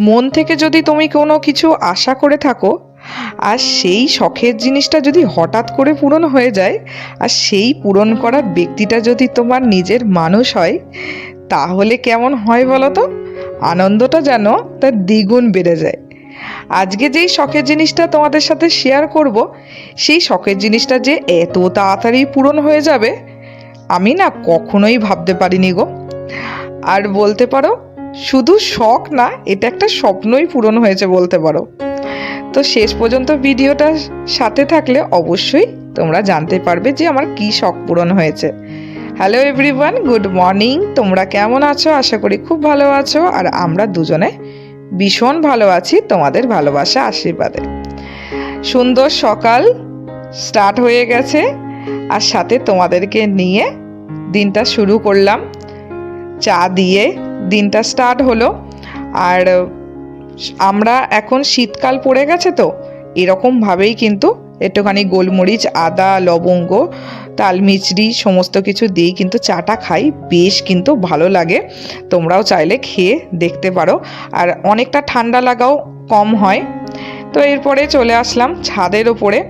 মন থেকে যদি তুমি কোনো কিছু আশা করে থাকো, আর সেই শখের জিনিসটা যদি হঠাৎ করে পূরণ হয়ে যায়, আর সেই পূরণ করা ব্যক্তিটা যদি তোমার নিজের মানুষ হয়, তাহলে কেমন হয় বলো তো? আনন্দটা যেন তার দ্বিগুণ বেড়ে যায়। আজকে যেই শখের জিনিসটা তোমাদের সাথে শেয়ার করব, সেই শখের জিনিসটা যে এত তাড়াতাড়ি পূরণ হয়ে যাবে, আমি না কখনোই ভাবতে পারিনি গো। আর বলতে পারো শুধু শখ না, এটা একটা স্বপ্নই পূরণ হয়েছে বলতে পারো। তো শেষ পর্যন্ত ভিডিওটা সাথে থাকলে অবশ্যই তোমরা জানতে পারবে যে আমার কি শখ পূরণ হয়েছে। হ্যালো এভরিওয়ান গুড মর্নিং তোমরা কেমন আছো? আশা করি খুব ভালো আছো, আর আমরা দুজনে ভীষণ ভালো আছি তোমাদের ভালোবাসা, আশীর্বাদে। সুন্দর সকাল স্টার্ট হয়ে গেছে, আর সাথে তোমাদেরকে নিয়ে দিনটা শুরু করলাম। চা দিয়ে দিনটা স্টার্ট হলো। আর আমরা এখন শীতকাল পড়ে গেছে তো এরকমভাবেই কিন্তু একটুখানি গোলমরিচ, আদা, লবঙ্গ তালমিচড়ি সমস্ত কিছু দিয়েই কিন্তু চাটা খাই। বেশ কিন্তু ভালো লাগে। তোমরাও চাইলে খেয়ে দেখতে পারো। আর অনেকটা ঠান্ডা লাগাও কম হয়। তো এরপরে চলে আসলাম ছাদের ওপরে।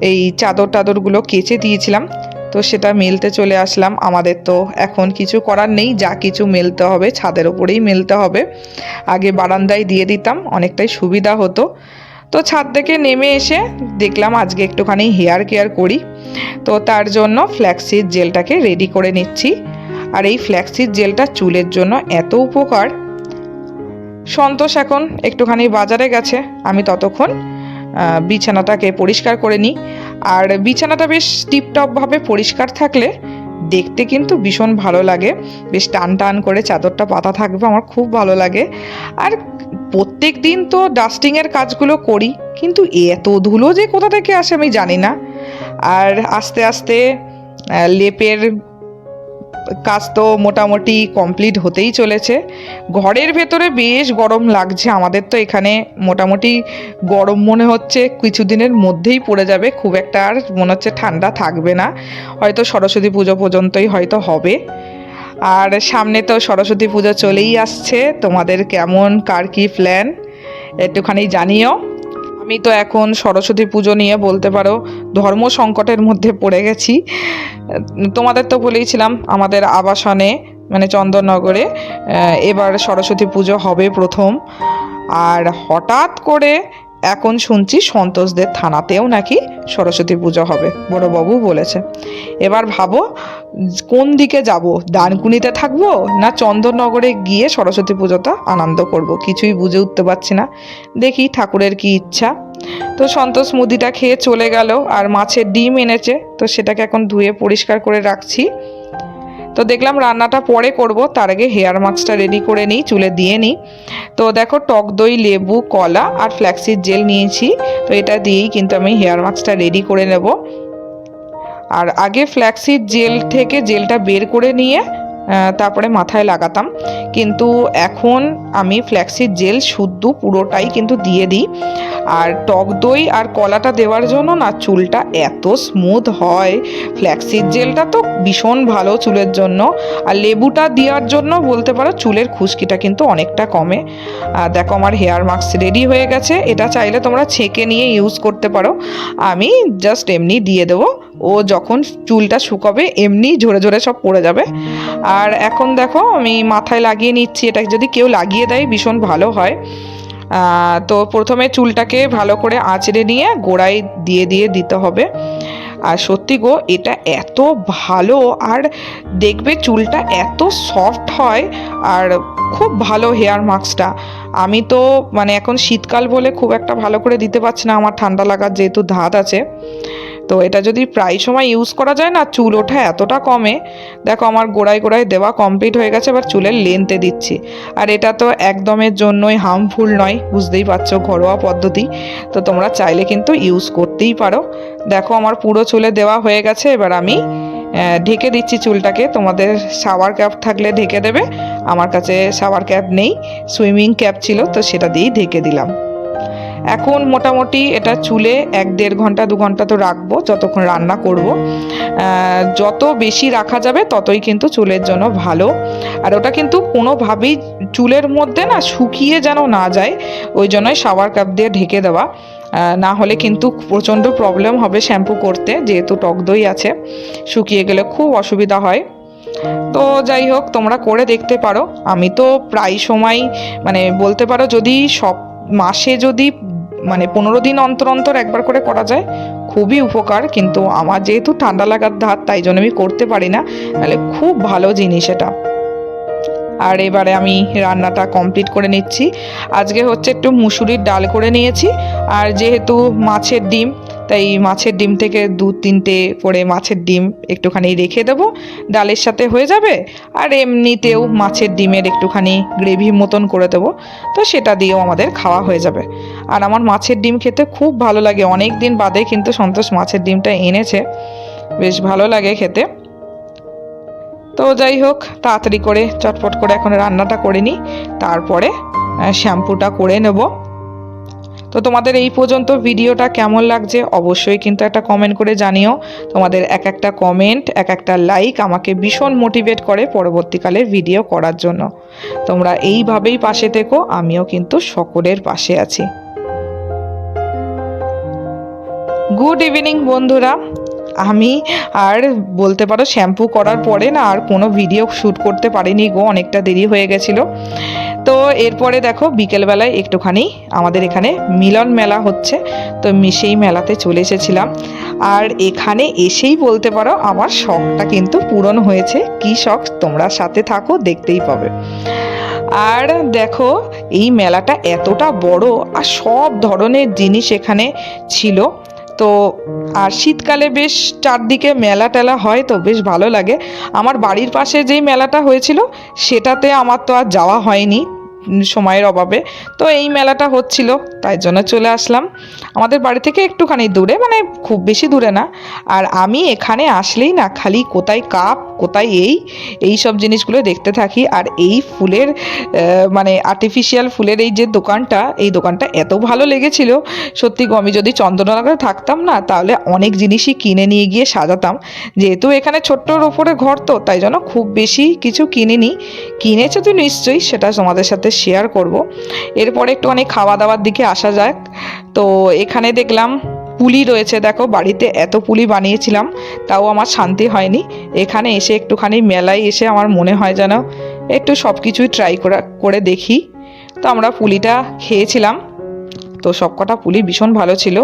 এই চাদর টাদরগুলো কেচে দিয়েছিলাম। তো সেটা মেলতে চলে আসলাম আমাদের তো। এখন কিছু করার নেই, যা কিছু মেলতে হবে ছাদের ওপরেই মেলতে হবে। আগে বারান্দায় দিয়ে দিতাম, অনেকটাই সুবিধা হতো। তো ছাদ থেকে নেমে এসে দেখলাম আজকে একটুখানি হেয়ার কেয়ার করি। তো তার জন্য ফ্ল্যাক্সিড জেলটাকে রেডি করে নিচ্ছি। আর এই ফ্ল্যাক্সিড জেলটা চুলের জন্য এত উপকার। সন্তোষ এখন একটুখানি বাজারে গেছে, আমি ততক্ষণ বিছানাটাকে পরিষ্কার করে নিই। আর বিছানাটা বেশ টিপটপভাবে পরিষ্কার থাকলে দেখতে কিন্তু ভীষণ ভালো লাগে। বেশ টান টান করে চাদরটা পাতা থাকবে, আমার খুব ভালো লাগে। আর প্রত্যেক দিন তো ডাস্টিংয়ের কাজগুলো করি, কিন্তু এত ধুলো যে কোথা থেকে আসে আমি জানি না। আর আস্তে আস্তে লেপের কাজ তো মোটামুটি কমপ্লিট হতেই চলেছে। ঘরের ভেতরে বেশ গরম লাগছে, আমাদের তো এখানে মোটামুটি গরম মনে হচ্ছে, কিছুদিনের মধ্যেই পড়ে যাবে, খুব একটা আর মনে হচ্ছে ঠান্ডা থাকবে না। হয়তো সরস্বতী পুজো পর্যন্তই হয়তো হবে। আর সামনে তো সরস্বতী পুজো চলেই আসছে, তোমাদের কেমন, কার কী প্ল্যান একটুখানি জানিও। আমি তো এখন সরস্বতী পুজো নিয়ে বলতে পারো ধর্ম সংকটের মধ্যে পড়ে গেছি। তোমাদের তো বলেইছিলাম আমাদের আবাসনে মানে চন্দননগরে এবার সরস্বতী পুজো হবে প্রথম। আর হঠাৎ করে এখন শুনছি সন্তোষদের থানাতেও নাকি সরস্বতী পুজো হবে, বড়বাবু বলেছে। এবার ভাবো, কোন দিকে যাব? ডানকুনিতে থাকব না চন্দননগরে গিয়ে সরস্বতী পুজোটা আনন্দ করব? কিছুই বুঝে উঠতে পারছি না। দেখি ঠাকুরের কি ইচ্ছা। তো সন্তোষ মুদিটা খেয়ে চলে গেল, আর মাছের ডিম এনেছে, তো সেটাকে এখন ধুয়ে পরিষ্কার করে রাখছি। তো দেখলাম রান্নাটা পরে করব, তার আগে হেয়ার মাস্কটা রেডি করে নিই, চুলে দিয়ে নিই। তো দেখো টক দই, লেবু, কলা আর ফ্ল্যাক্সির জেল নিয়েছি, তো এটা দিয়েই কিন্তু আমি হেয়ার মাস্কটা রেডি করে নেব। আর আগে ফ্ল্যাক্সির জেল থেকে জেলটা বের করে নিয়ে তারপরে মাথায় লাগাতাম। কিন্তু এখন আমি ফ্ল্যাক্সিড জেল শুদ্ধ পুরোটাই কিন্তু দিয়ে দিই। আর টক দই আর কলাটা দেওয়ার জন্য না চুলটা এত স্মুথ হয়। ফ্ল্যাক্সিড জেলটা তো ভীষণ ভালো চুলের জন্য। আর লেবুটা দেওয়ার জন্য বলতে পারো চুলের খুশকিটা কিন্তু অনেকটা কমে। আর দেখো আমার হেয়ার মাস্ক রেডি হয়ে গেছে। এটা চাইলে তোমরা ছেঁকে নিয়ে ইউজ করতে পারো। আমি জাস্ট এমনি দিয়ে দেবো। ও যখন চুলটা শুকাবে, এমনি ঝরে ঝরে সব পড়ে যাবে। আর এখন দেখো আমি মাথায় লাগিয়ে নিচ্ছি। এটা যদি কেউ লাগিয়ে দেয়, ভীষণ ভালো হয়। তো প্রথমে চুলটাকে ভালো করে আঁচড়ে নিয়ে গোড়ায় দিয়ে দিয়ে দিতে হবে। আর সত্যি গো, এটা এত ভালো আর দেখবে চুলটা এত সফট হয় আর খুব ভালো হেয়ার মাস্কটা আমি তো মানে এখন শীতকাল বলে খুব একটা ভালো করে দিতে পারছি না, আমার ঠান্ডা লাগার যেহেতু ধাত আছে। তো এটা যদি প্রায় সময় ইউজ করা যায় না, চুল ওঠা এতটা কমে, দেখো আমার গোড়ায় গোড়ায় দেওয়া কমপ্লিট হয়ে গেছে, এবার চুলের লেন্থে দিচ্ছি। আর এটা তো একদমের জন্যই হার্মফুল নয়, বুঝতেই পারছ ঘরোয়া পদ্ধতি, তো তোমরা চাইলে কিন্তু ইউজ করতেই পারো। দেখো আমার পুরো চুলে দেওয়া হয়ে গেছে, এবার আমি ঢেকে দিচ্ছি চুলটাকে, তোমাদের শাওয়ার ক্যাপ থাকলে ঢেকে দেবে, আমার কাছে শাওয়ার ক্যাপ নেই সুইমিং ক্যাপ ছিল, তো সেটা দিয়েই ঢেকে দিলাম। এখন মোটামুটি এটা চুলে এক দেড় ঘণ্টা, দু ঘণ্টা তো রাখব যতক্ষণ রান্না করব। যত বেশি রাখা যাবে ততই কিন্তু চুলের জন্য ভালো। আর ওটা কিন্তু কোনোভাবেই চুলের মধ্যে না শুকিয়ে যেন না যায়, ওই জন্যই শাওয়ার কাপ দিয়ে ঢেকে দেওয়া। না হলে কিন্তু প্রচণ্ড প্রবলেম হবে শ্যাম্পু করতে, যেহেতু টক দই আছে, শুকিয়ে গেলে খুব অসুবিধা হয়। তো যাই হোক, তোমরা করে দেখতে পারো। আমি তো প্রায় সময় মানে বলতে পারো যদি সব মাসে যদি মানে পনেরো দিন অন্তর অন্তর একবার করে করা যায়, খুবই উপকার। কিন্তু আমার যেহেতু ঠান্ডা লাগার ধার তাই জন্য আমি করতে পারি না। তাহলে খুব ভালো জিনিস এটা। আর এবারে আমি রান্নাটা কমপ্লিট করে নিচ্ছি। আজকে হচ্ছে একটু মুসুরির ডাল করে নিয়েছি। আর যেহেতু মাছের ডিম তাই মাছের ডিম থেকে দু তিনটে করে মাছের ডিম একটুখানি রেখে দেবো। ডালের সাথে হয়ে যাবে। আর এমনিতেও মাছের ডিমের একটুখানি গ্রেভি মতন করে দেবো। তো সেটা দিয়েও আমাদের খাওয়া হয়ে যাবে। আর আমার মাছের ডিম খেতে খুব ভালো লাগে। অনেক দিন বাদে কিন্তু সন্তোষ মাছের ডিমটা এনেছে। বেশ ভালো লাগে খেতে। তো যাই হোক, তাড়াতাড়ি করে চটপট করে এখন রান্নাটা করে নিই। তারপরে শ্যাম্পুটা করে নেব। তো তোমাদের এই পর্যন্ত ভিডিওটা কেমন লাগছে অবশ্যই কিন্তু একটা কমেন্ট করে জানিও। তোমাদের এক একটা কমেন্ট এক একটা লাইক আমাকে ভীষণ মোটিভেট করে পরবর্তীকালে ভিডিও করার জন্য। তোমরা এইভাবেই পাশে থেকো, আমিও কিন্তু সকলের পাশে আছি। গুড ইভিনিং বন্ধুরা। আমি আর বলতে পারো শ্যাম্পু করার পরে না আর কোনো ভিডিও শ্যুট করতে পারিনি গো, অনেকটা দেরি হয়ে গেছিল। তো এরপরে দেখো বিকেলবেলায় একটুখানি আমাদের এখানে মিলন মেলা হচ্ছে, তো সেই মেলাতে চলে এসেছিলাম। আর এখানে এসেই বলতে পারো আমার শখটা কিন্তু পূরণ হয়েছে। কি শখ? তোমরা সাথে থাকো, দেখতেই পাবে। আর দেখো এই মেলাটা এতটা বড় আর সব ধরনের জিনিস এখানে ছিল। তো আর শীতকালে বেশ চারদিকে মেলা টেলা হয়, তো বেশ ভালো লাগে। আমার বাড়ির পাশে যেই মেলাটা হয়েছিল, সেটাতে আমার তো আর যাওয়া হয়নি। সময়ের অভাবে। তো এই মেলাটা হচ্ছিল, তাই জন্য চলে আসলাম। আমাদের বাড়ি থেকে একটুখানি দূরে মানে খুব বেশি দূরে না। আর আমি এখানে আসলেই না খালি কোথায় কাপ, কোথায় এই এই সব জিনিসগুলো দেখতে থাকি। আর এই ফুলের মানে আর্টিফিশিয়াল ফুলের এই যে দোকানটা, এই দোকানটা এত ভালো লেগেছিল। সত্যি আমি যদি চন্দ্রনগরে থাকতাম না, তাহলে অনেক জিনিসই কিনে নিয়ে গিয়ে সাজাতাম। যেহেতু এখানে ছোট্টর ওপরে ঘর তো, তাই জন্য খুব বেশি কিছু কিনিনি। কিনেছে তো নিশ্চয়ই, সেটা তোমাদের সাথে শেয়ার করব। এরপরে একটু অনেক খাওয়া দাওয়ার দিকে আসা যাক। তো এখানে দেখলাম পুলি রয়েছে দেখো বাড়িতে এত পুলি বানিয়েছিলাম তাও আমার শান্তি হয়নি। এখানে এসে একটুখানি মেলায় এসে আমার মনে হয় যেন একটু সব কিছুই ট্রাই করা দেখি। তো আমরা পুলিটা খেয়েছিলাম। তো সবকটা পুলি ভীষণ ভালো ছিল।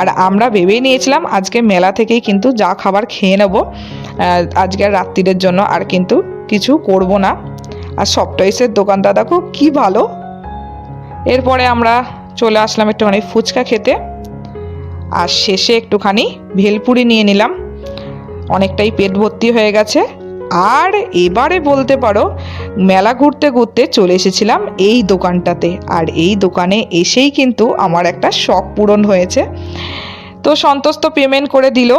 আর আমরা ভেবেই নিয়েছিলাম আজকে মেলা থেকেই কিন্তু যা খাবার খেয়ে নেব আহ, আজকের রাত্রিরের জন্য। আর কিন্তু কিছু করব না। আর সফটওয়্যার্সের দোকানটা দেখো কি ভালো। এরপরে আমরা চলে আসলাম একটুখানি ফুচকা খেতে। আর শেষে একটুখানি ভেলপুরি নিয়ে নিলাম। অনেকটাই পেট ভর্তি হয়ে গেছে। আর এবারে বলতে পারো, মেলা ঘুরতে ঘুরতে চলে এসেছিলাম এই দোকানটাতে। আর এই দোকানে এসেই কিন্তু আমার একটা শখ পূরণ হয়েছে। তো সন্তোষ তো পেমেন্ট করে দিল।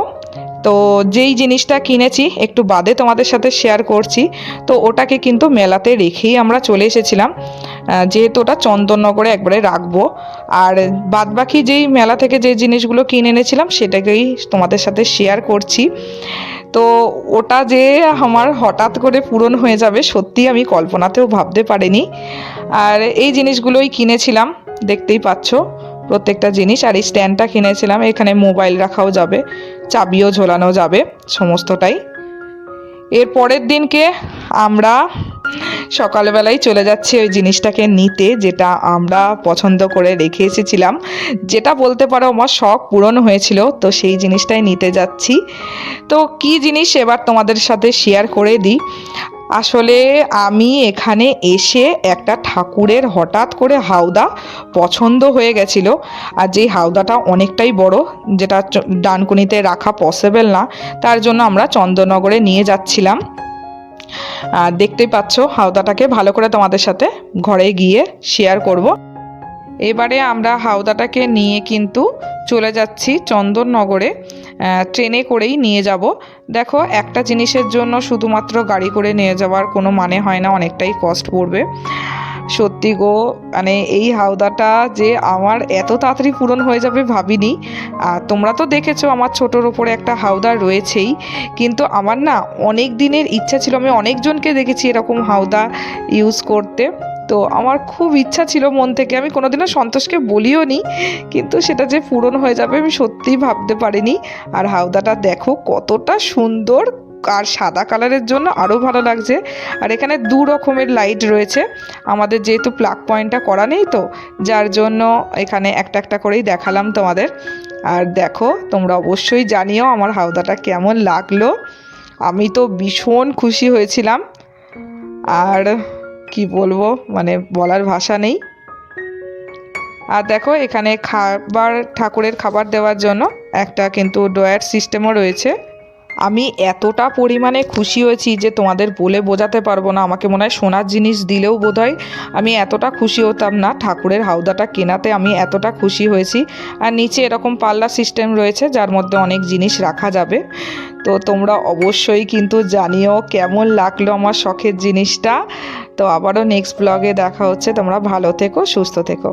তো যেই জিনিসটা কিনেছি, একটু বাদে তোমাদের সাথে শেয়ার করছি। তো ওটাকে কিন্তু মেলাতে রেখেই আমরা চলে এসেছিলাম। যেহেতু ওটা চন্দননগরে একবারে রাখব। আর বাদবাকি যেই মেলা থেকে যে জিনিসগুলো কিনে এনেছিলাম, সেটাকেই তোমাদের সাথে শেয়ার করছি। তো ওটা যে আমার হঠাৎ করে পূরণ হয়ে যাবে সত্যি আমি কল্পনাতেও ভাবতে পারিনি। আর এই জিনিসগুলোই কিনেছিলাম, দেখতেই পাচ্ছ। প্রত্যেকটা জিনিস আর এই স্ট্যান্ডটা কিনেছিলাম, এখানে মোবাইল রাখাও যাবে, চাবিও ঝোলানো যাবে, সমস্তটাই। এর পরের দিনকে আমরা সকালবেলায় চলে যাচ্ছি ওই জিনিসটাকে নিতে, যেটা আমরা পছন্দ করে রেখে এসেছিলাম। যেটা বলতে পারো আমার শখ পূরণ হয়েছিল, তো সেই জিনিসটাই নিতে যাচ্ছি। তো কি জিনিস এবার তোমাদের সাথে শেয়ার করে দিই? আসলে আমি এখানে এসে একটা ঠাকুরের হঠাৎ করে হাওদা পছন্দ হয়ে গেছিল। আর যেই হাওদাটা অনেকটাই বড়, যেটা ডানকুনিতে রাখা পসিবল না, তার জন্য আমরা চন্দননগরে নিয়ে যাচ্ছিলাম। দেখতেই পাচ্ছ হাওদাটাকে, ভালো করে তোমাদের সাথে ঘরে গিয়ে শেয়ার করব। এবারে আমরা হাওদাটাকে নিয়ে কিন্তু চলে যাচ্ছি চন্দননগরে। ট্রেনে করেই নিয়ে যাব। দেখো, একটা জিনিসের জন্য শুধুমাত্র গাড়ি করে নিয়ে যাওয়ার কোনো মানে হয় না, অনেকটাই কস্ট পড়বে। সত্যি গো মানে এই হাওদাটা যে আমার এত তাড়াতাড়ি পূরণ হয়ে যাবে ভাবিনি। আর তোমরা তো দেখেছ আমার ছোটোর ওপরে একটা হাওদা রয়েছেই। কিন্তু আমার না অনেক দিনের ইচ্ছা ছিল, আমি অনেকজনকে দেখেছি এরকম হাওদা ইউজ করতে। তো আমার খুব ইচ্ছা ছিল মন থেকে। আমি কোনোদিনও সন্তোষকে বলিও নি কিন্তু সেটা যে পূরণ হয়ে যাবে আমি সত্যিই ভাবতে পারিনি। আর হাওদাটা দেখো কতটা সুন্দর আর সাদা কালারের জন্য আরও ভালো লাগছে। আর এখানে দু রকমের লাইট রয়েছে। আমাদের যেহেতু প্লাগ পয়েন্টটা করা নেই তো, যার জন্য এখানে একটা একটা করেই দেখালাম তোমাদের। আর দেখো, তোমরা অবশ্যই জানিও আমার হাওদাটা কেমন লাগল। আমি তো ভীষণ খুশি হয়েছিলাম। আর কি বলব? মানে বলার ভাষা নেই। আর দেখো, এখানে খাবার, ঠাকুরের খাবার দেওয়ার জন্য একটা কিন্তু ডয়ার সিস্টেমও রয়েছে। আমি এতটা পরিমাণে খুশি হয়েছি যে তোমাদের বলে বোঝাতে পারব না। আমাকে মনে হয় সোনার জিনিস দিলেও বোধহয় আমি এতটা খুশি হতাম না। ঠাকুরের হাওদাটা কেনাতে আমি এতটা খুশি হয়েছি। আর নিচে এরকম পাল্লা সিস্টেম রয়েছে, যার মধ্যে অনেক জিনিস রাখা যাবে। তো তোমরা অবশ্যই কিন্তু জানিও কেমন লাগল আমার শখের জিনিসটা। তো আবারও নেক্সট ব্লগে দেখা হচ্ছে। তোমরা ভালো থেকো সুস্থ থেকো।